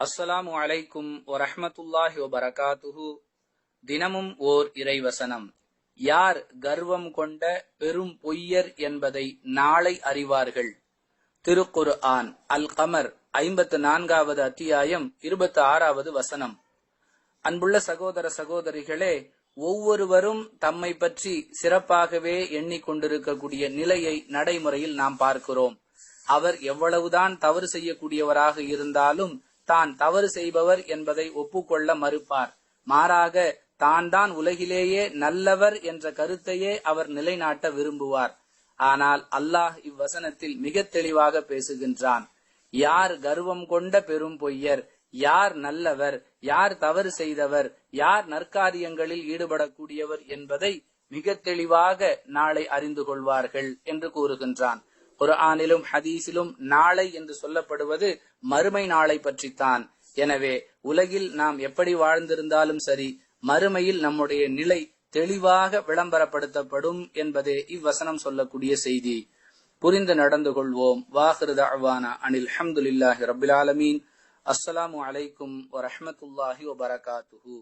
அஸ்ஸலாமு அலைக்கும் வரஹமத்துல்லாஹி வபரகாத்துஹு. தினமும் ஓர் இறைவசனம். யார் கர்வம் கொண்ட பெரும் பொய்யர் என்பதை நாளை அறிவார்கள். திருக்குர் ஆன் அல் கமர் ஐம்பத்து நான்காவது அத்தியாயம் இருபத்தி ஆறாவது வசனம். அன்புள்ள சகோதர சகோதரிகளே ஒவ்வொருவரும் தம்மை பற்றி சிறப்பாகவே எண்ணிக்கொண்டிருக்கக்கூடிய நிலையை நடைமுறையில் நாம் பார்க்கிறோம். அவர் எவ்வளவுதான் தவறு செய்யக்கூடியவராக இருந்தாலும் தான் தவறு செய்பவர் என்பதை ஒப்புக்கொள்ள மறுப்பார். மாறாக தான் தான் உலகிலேயே நல்லவர் என்ற கருத்தையே அவர் நிலைநாட்ட விரும்புவார். ஆனால் அல்லாஹ் இவ்வசனத்தில் மிக தெளிவாக பேசுகின்றான். யார் கர்வம் கொண்ட பெரும் பொய்யர் யார் நல்லவர் யார் தவறு செய்தவர் யார் நற்காரியங்களில் ஈடுபடக்கூடியவர் என்பதை மிக தெளிவாக நாளை அறிந்து கொள்வார்கள் என்று கூறுகின்றான். குர்ஆனிலும் ஹதீஸிலும் நாளை என்று சொல்லப்படுவது மறுமை நாளை பற்றித்தான். எனவே உலகில் நாம் எப்படி வாழ்ந்திருந்தாலும் சரி மறுமையில் நம்முடைய நிலை தெளிவாக விளம்பரப்படுத்தப்படும் என்பதே இவ்வசனம் சொல்லக்கூடிய செய்தி. புரிந்து நடந்து கொள்வோம். வாஹிருத அவானா அனில் அஹமதுல்லாஹி ரபில் ஆலமீன். அஸ்ஸலாமு அலைக்கும் வரஹமத்துல்லாஹி வபரகாத்துஹூ.